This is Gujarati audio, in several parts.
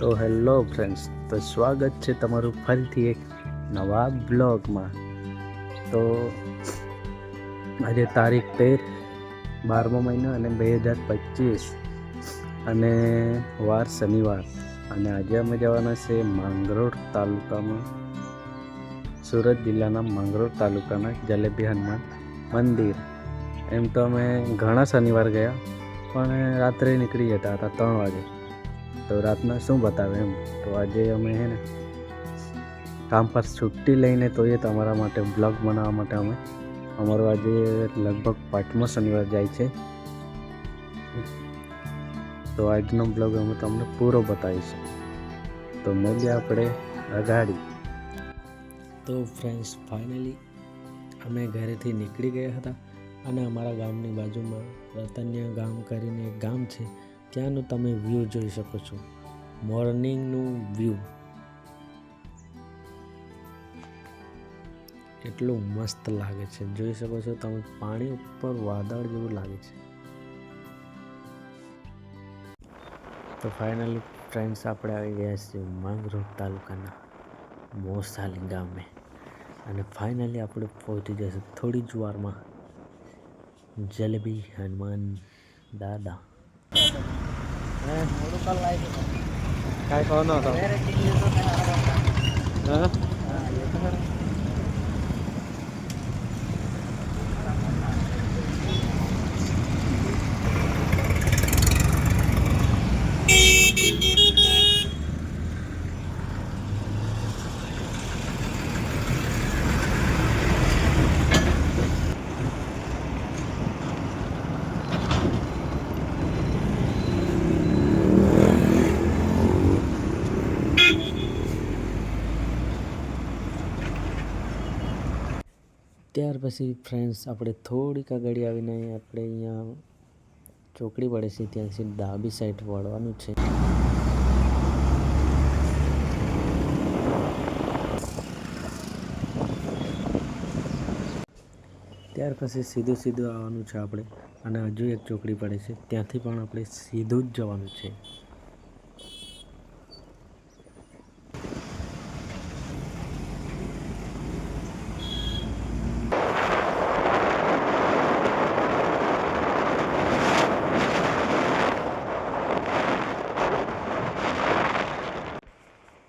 તો હેલો ફ્રેન્ડ્સ, તો સ્વાગત છે તમારું ફરીથી એક નવા બ્લોગમાં. તો આજે તારીખ તેર બારમો મહિનો અને બે હજાર પચીસ અને વાર શનિવાર. અને આજે અમે જવાના છે માંગરોળ તાલુકામાં. સુરત જિલ્લાના માંગરોળ તાલુકાના જલેબી હનુમાન મંદિર. એમ તો અમે ઘણા શનિવાર ગયા, પણ રાત્રે નીકળી જતા હતા ત્રણ વાગે. તો રાતના શું બતાવે એમ? તો આજે અમે હે ને કામ પર છુટ્ટી લઈને તો એ તમારા માટે બ્લોગ બનાવવા માટે અમે. અમારો આજે લગભગ પાંચમો શનિવાર જાય છે. તો આજનો બ્લોગ અમે તમને પૂરો બતાવીશું. તો મળીએ આપણે અગાડી. તો ફ્રેન્ડ્સ ફાઇનલી અમે ઘરેથી નીકળી ગયા હતા અને અમારા ગામની બાજુમાં રતનિયા ગામ કરીને એક ગામ છે. ત્યાંનું તમે વ્યૂ જોઈ શકો છો. મોર્નિંગનું વ્યૂ એટલું મસ્ત લાગે છે. જોઈ શકો છો તમે પાણી ઉપર વાદળ જેવું લાગે છે. તો ફાઇનલી ફ્રેન્ડ્સ આપણે આવી ગયા છીએ માંગરોળ તાલુકાના મોસાલી ગામે. અને ફાઇનલી આપણે પહોંચી જશે થોડી જ વારમાં જલેબી હનુમાન દાદા. કાંઈ ખાવાનો હતો. હા? ત્યાર પછી ફ્રેન્ડ્સ આપણે થોડીક આગળ આવીને આપણે અહીંયા ચોકડી પડે છે ત્યાંથી ડાબી સાઈડ વળવાનું છે. ત્યાર પછી સીધું સીધું આવવાનું છે આપણે, અને હજુ એક ચોકડી પડે છે, ત્યાંથી પણ આપણે સીધું જ જવાનું છે.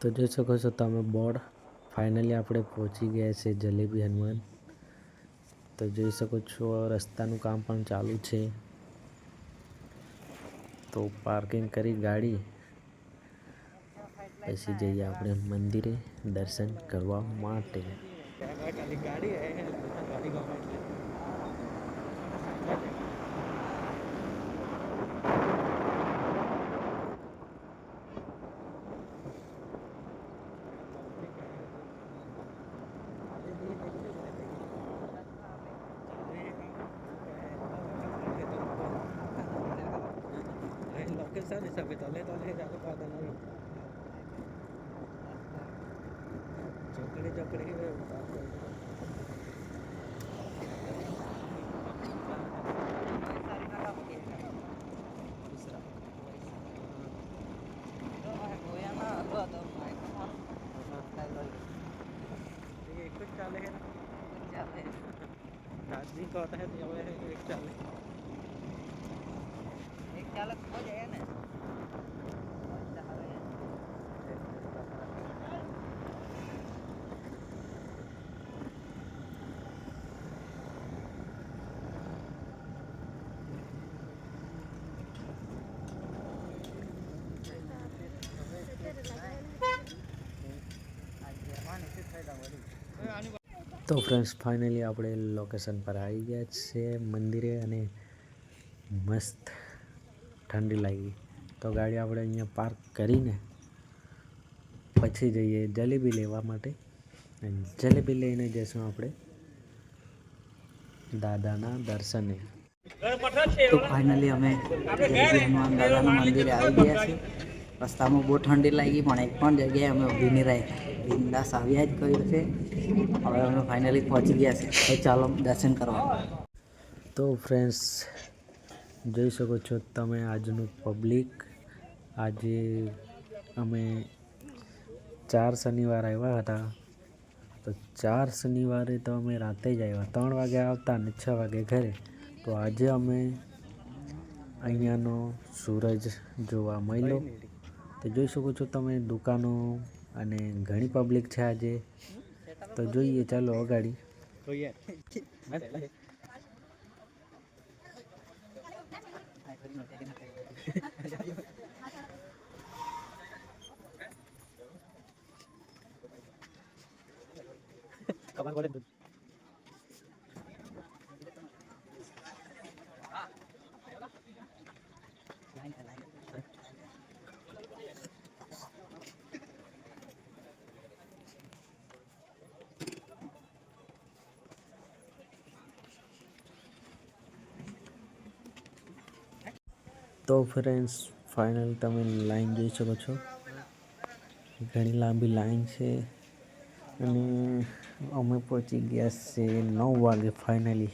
તો જોઈ શકો છો તમે બોર્ડ. ફાઇનલી આપણે પહોંચી ગયા છે જલેબી હનુમાન. તો જોઈ શકો છો રસ્તાનું કામ પણ ચાલુ છે. તો પાર્કિંગ કરી ગાડી. પછી જઈએ આપણે મંદિરે દર્શન કરવા માટે. จะไปตอนแรกตอนแรกจะก็ตอนนั้นจบกันเลยจบกันเลยเลยตอนนี้ दार्जिलिंग का होता है तो एक चाले एक चालक हो जाए ना તો ફ્રેન્ડ્સ ફાઇનલી આપણે લોકેશન પર આવી ગયા છે મંદિરે અને મસ્ત ઠંડી લાગી. તો ગાડી આપણે અહીંયા પાર્ક કરીને પછી જઈએ જલેબી લેવા માટે. જલેબી લઈને જઈશું આપણે દાદાના દર્શને. તો ફાઇનલી અમે હનુમાન દાદાના મંદિરે આવી ગયા છીએ. રસ્તામાં બહુ ઠંડી લાગી, પણ એક પણ જગ્યાએ અમે ઊભી નહીં રહી. બિંદાસ આવ્યા જ કર્યું છે. હવે અમે ફાઇનલી પહોંચી ગયા છે ચાલો દર્શન કરવા. તો ફ્રેન્ડ્સ જોઈ શકો છો તમે આજનું પબ્લિક આજે અમે ચાર શનિવાર આવ્યા હતા. તો ચાર શનિવારે તો અમે રાતે જ આવ્યા. ત્રણ વાગે આવતા અને છ વાગે ઘરે. તો આજે અમે અહીંયાનો સૂરજ જોવા મળ્યો. તો જોઈ શકો છો તમે દુકાનો અને ઘણી પબ્લિક છે આજે. તો જોઈએ, ચાલો અગાડી. જોઈએ કબાર બોલે દૂધ તો ફ્રેન્ડ્સ ફાઇનલ તમે લાઈન જોઈ શકો છો ઘણી લાંબી લાઈન છે અને અમે પહોંચી ગયા છે નવ વાગે ફાઇનલી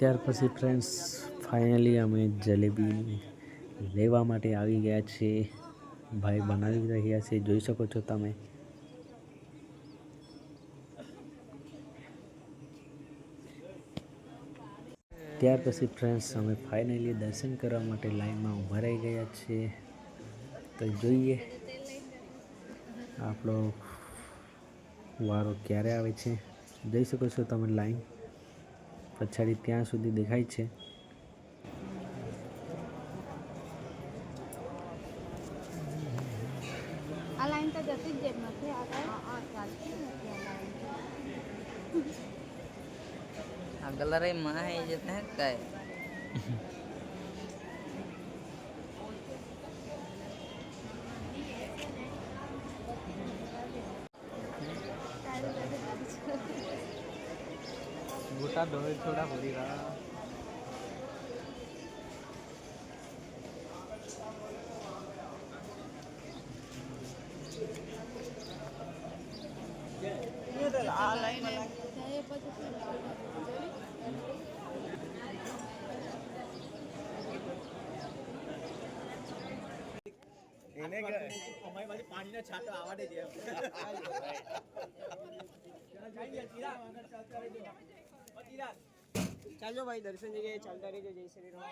ત્યાર પછી ફ્રેન્ડ્સ ફાઇનલી અમે જલેબી લેવા માટે આવી ગયા છે ભાઈ બનાવી રહ્યા છે, જોઈ શકો છો તમે. ત્યાર પછી ફ્રેન્ડ્સ અમે ફાઇનલી દર્શન કરવા માટે લાઈનમાં ઊભા રહી ગયા છીએ. તો જોઈએ આપણો વારો ક્યારે આવે છે. જોઈ શકો છો તમે લાઈન પછાડી ત્યાં સુધી દેખાય છે. આ લાઈન તો જતી જ નથી આગળ. આગળ રે માં જતા કઈ. गोटा दो थोड़ा बोली रहा જાય પછી શું અમારી પાસે પાણીના છાંટો આવવા દેજે ચાલો ભાઈ, દર્શન જગ્યાએ ચાલતા રહીજો, જય શ્રી રામ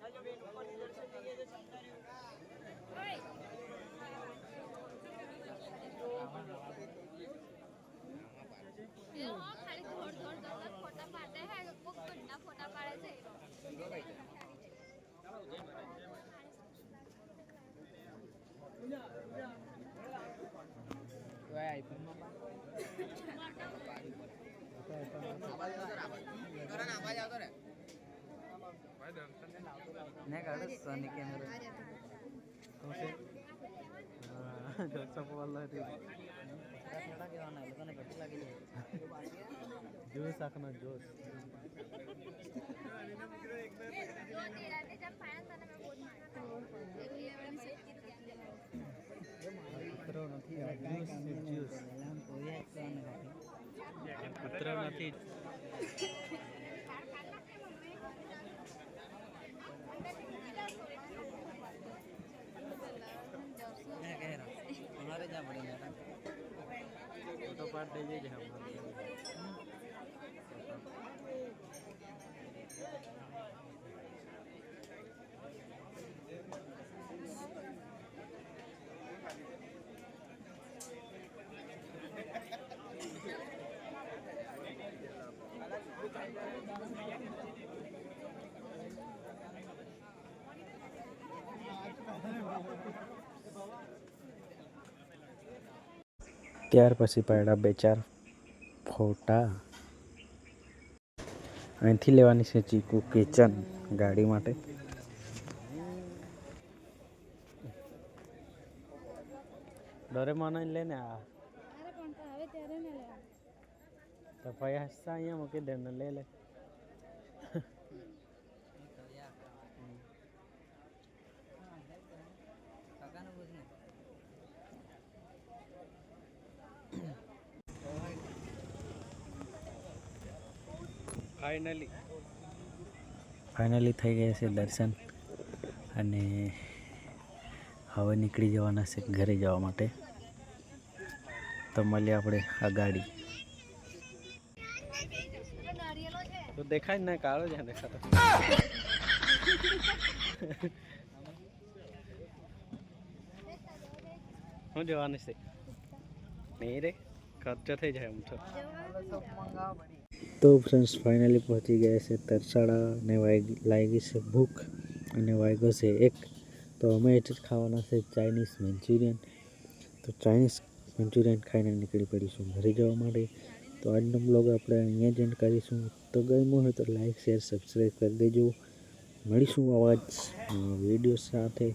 ચાલો બેન દર્શન જગ્યાએ ચાલતા રહેજો. નિરાતે જબ ફાયન તને મેં બોલ એટલે એવડે સત્તી કૂતરો નથી આ જ્યુસ છે જ્યુસ એલામ કોઈ એક કરવાના કાકી કૂતરો નથી પડી મેરા ફોટો પાડ દઈએ છે ત્યાર પછી પાડ્યા બે ચાર ફોટા. અહીંથી લેવાની છે ચીકુ કિચન ગાડી માટે. ડરે મને લે ને આ. તો હવે ત્યારે ને લેવા. તો ભાઈ હસતા અહીંયા મૂકી દે ને લે લે. ફાઇનલી ફાઇનલી થઈ ગયા છે દર્શન. અને હવે નીકળી જવાના છે ઘરે જવા માટે. તો મળીએ આપણે આ ગાડી તો દેખાય ને કાળો જ દેખાતો શું જવાનું છે? નહીં રે ખર્ચો થઈ જાય આમ તો. તો ફ્રેન્ડ્સ ફાઇનલી પહોંચી ગયા છે તરસાડા ને વાગી લાગી છે ભૂખ અને વાગ્યો છે એક. તો અમે જ ખાવાના છે ચાઇનીઝ મંચુરિયન તો ચાઇનીઝ મંચુરિયન ખાઈને નીકળી પડીશું ઘરે જવા માટે. તો આજનો બ્લોગ આપણે અહીંયા જ એન્ડ કરીશું. તો ગમ્યો હોય તો લાઈક શેર સબસ્ક્રાઈબ કરી દેજો. મળીશું અવાજ વીડિયો સાથે.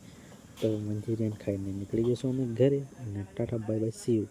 તો મંચુરિયન ખાઈને નીકળી જશું અમે ઘરે અને tata bye bye see you